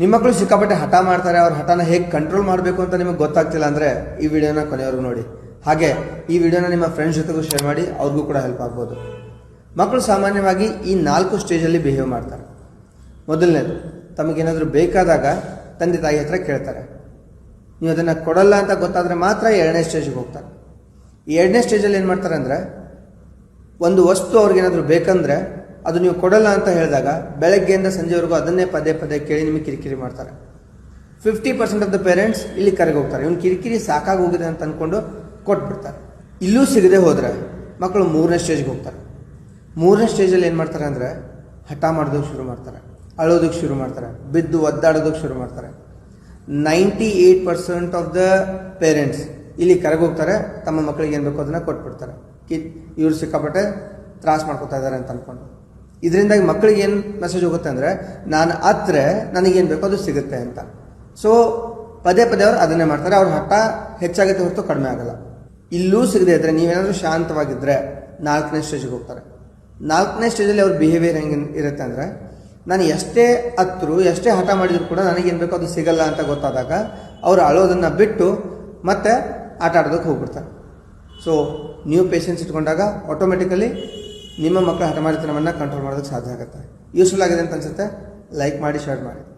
ನಿಮ್ಮ ಮಕ್ಕಳು ಸಿಕ್ಕಾಪಟ್ಟೆ ಹಠ ಮಾಡ್ತಾರೆ, ಅವ್ರ ಹಠನ ಹೇಗೆ ಕಂಟ್ರೋಲ್ ಮಾಡಬೇಕು ಅಂತ ನಿಮಗೆ ಗೊತ್ತಾಗ್ತಿಲ್ಲ ಅಂದರೆ ಈ ವಿಡಿಯೋನ ಕೊನೆಯವ್ರಿಗೂ ನೋಡಿ. ಹಾಗೆ ಈ ವಿಡಿಯೋನ ನಿಮ್ಮ ಫ್ರೆಂಡ್ಸ್ ಜೊತೆಗೂ ಶೇರ್ ಮಾಡಿ, ಅವ್ರಿಗೂ ಕೂಡ ಹೆಲ್ಪ್ ಆಗ್ಬೋದು. ಮಕ್ಕಳು ಸಾಮಾನ್ಯವಾಗಿ ಈ ನಾಲ್ಕು ಸ್ಟೇಜಲ್ಲಿ ಬಿಹೇವ್ ಮಾಡ್ತಾರೆ. ಮೊದಲನೇದು, ತಮಗೇನಾದರೂ ಬೇಕಾದಾಗ ತಂದೆ ತಾಯಿ ಹತ್ರ ಕೇಳ್ತಾರೆ. ನೀವು ಅದನ್ನು ಕೊಡಲ್ಲ ಅಂತ ಗೊತ್ತಾದರೆ ಮಾತ್ರ ಎರಡನೇ ಸ್ಟೇಜಿಗೆ ಹೋಗ್ತಾರೆ. ಈ ಎರಡನೇ ಸ್ಟೇಜಲ್ಲಿ ಏನು ಮಾಡ್ತಾರೆ ಅಂದರೆ, ಒಂದು ವಸ್ತು ಅವ್ರಿಗೇನಾದರೂ ಬೇಕಂದ್ರೆ ಅದು ನೀವು ಕೊಡಲ್ಲ ಅಂತ ಹೇಳಿದಾಗ ಬೆಳಗ್ಗೆಯಿಂದ ಸಂಜೆವರೆಗೂ ಅದನ್ನೇ ಪದೇ ಪದೇ ಕೇಳಿ ನಿಮಗೆ ಕಿರಿಕಿರಿ ಮಾಡ್ತಾರೆ. Fifty percent of the parents ಇಲ್ಲಿ ಕರೆಗೆ ಹೋಗ್ತಾರೆ. ಇವ್ನು ಕಿರಿಕಿರಿ ಸಾಕಾಗಿ ಹೋಗಿದೆ ಅಂತ ಅಂದ್ಕೊಂಡು ಕೊಟ್ಬಿಡ್ತಾರೆ. ಇಲ್ಲೂ ಸಿಗದೆ ಹೋದರೆ ಮಕ್ಕಳು ಮೂರನೇ ಸ್ಟೇಜ್ಗೆ ಹೋಗ್ತಾರೆ. ಮೂರನೇ ಸ್ಟೇಜಲ್ಲಿ ಏನು ಮಾಡ್ತಾರೆ ಅಂದರೆ ಹಠ ಮಾಡೋದಕ್ಕೆ ಶುರು ಮಾಡ್ತಾರೆ. ಅಳೋದಕ್ಕೆ ಶುರು ಮಾಡ್ತಾರೆ. ಬಿದ್ದು ಒದ್ದಾಡೋದಕ್ಕೆ ಶುರು ಮಾಡ್ತಾರೆ. Ninety eight percent of the parents ಇಲ್ಲಿ ಕರೆಗೆ ಹೋಗ್ತಾರೆ. ತಮ್ಮ ಮಕ್ಕಳಿಗೆ ಏನು ಬೇಕೋ ಅದನ್ನು ಕೊಟ್ಬಿಡ್ತಾರೆ. ಕಿ ಇವ್ರು ಸಿಕ್ಕಾಪಟ್ಟೆ ತ್ರಾಸ ಮಾಡ್ಕೊತಾ ಇದ್ದಾರೆ ಅಂತ ಅಂದ್ಕೊಂಡು ಇದರಿಂದಾಗಿ ಮಕ್ಕಳಿಗೆ ಏನು ಮೆಸೇಜ್ ಹೋಗುತ್ತೆ ಅಂದರೆ, ನಾನು ಅತ್ರೆ ನನಗೇನು ಬೇಕೋ ಅದು ಸಿಗುತ್ತೆ ಅಂತ. ಸೊ ಪದೇ ಪದೇ ಅವರು ಅದನ್ನೇ ಮಾಡ್ತಾರೆ. ಅವ್ರ ಹಠ ಹೆಚ್ಚಾಗುತ್ತೆ ಹೊರತು ಕಡಿಮೆ ಆಗಲ್ಲ. ಇಲ್ಲೂ ಸಿಗದೆ ಇದ್ರೆ ನೀವೇನಾದರೂ ಶಾಂತವಾಗಿದ್ದರೆ ನಾಲ್ಕನೇ ಸ್ಟೇಜಿಗೆ ಹೋಗ್ತಾರೆ. ನಾಲ್ಕನೇ ಸ್ಟೇಜಲ್ಲಿ ಅವ್ರ ಬಿಹೇವಿಯರ್ ಹೆಂಗೆ ಇರುತ್ತೆ ಅಂದರೆ, ನಾನು ಎಷ್ಟೇ ಹತ್ತರು ಎಷ್ಟೇ ಹಠ ಮಾಡಿದ್ರು ಕೂಡ ನನಗೇನು ಬೇಕೋ ಅದು ಸಿಗಲ್ಲ ಅಂತ ಗೊತ್ತಾದಾಗ ಅವರು ಅಳೋದನ್ನು ಬಿಟ್ಟು ಮತ್ತೆ ಆಟ ಆಡೋದಕ್ಕೆ ಹೋಗ್ಬಿಡ್ತಾರೆ. ಸೊ ನೀವು ಪೇಷನ್ಸ್ ಇಟ್ಕೊಂಡಾಗ ಆಟೋಮೆಟಿಕಲಿ ನಿಮ್ಮ ಮಕ್ಕಳ ಹಠಮಾರಿತನವನ್ನು ಕಂಟ್ರೋಲ್ ಮಾಡೋದಕ್ಕೆ ಸಾಧ್ಯ ಆಗುತ್ತೆ. ಯೂಸ್ಫುಲ್ ಆಗಿದೆ ಅಂತ ಅನ್ಸುತ್ತೆ. ಲೈಕ್ ಮಾಡಿ ಶೇರ್ ಮಾಡಿ.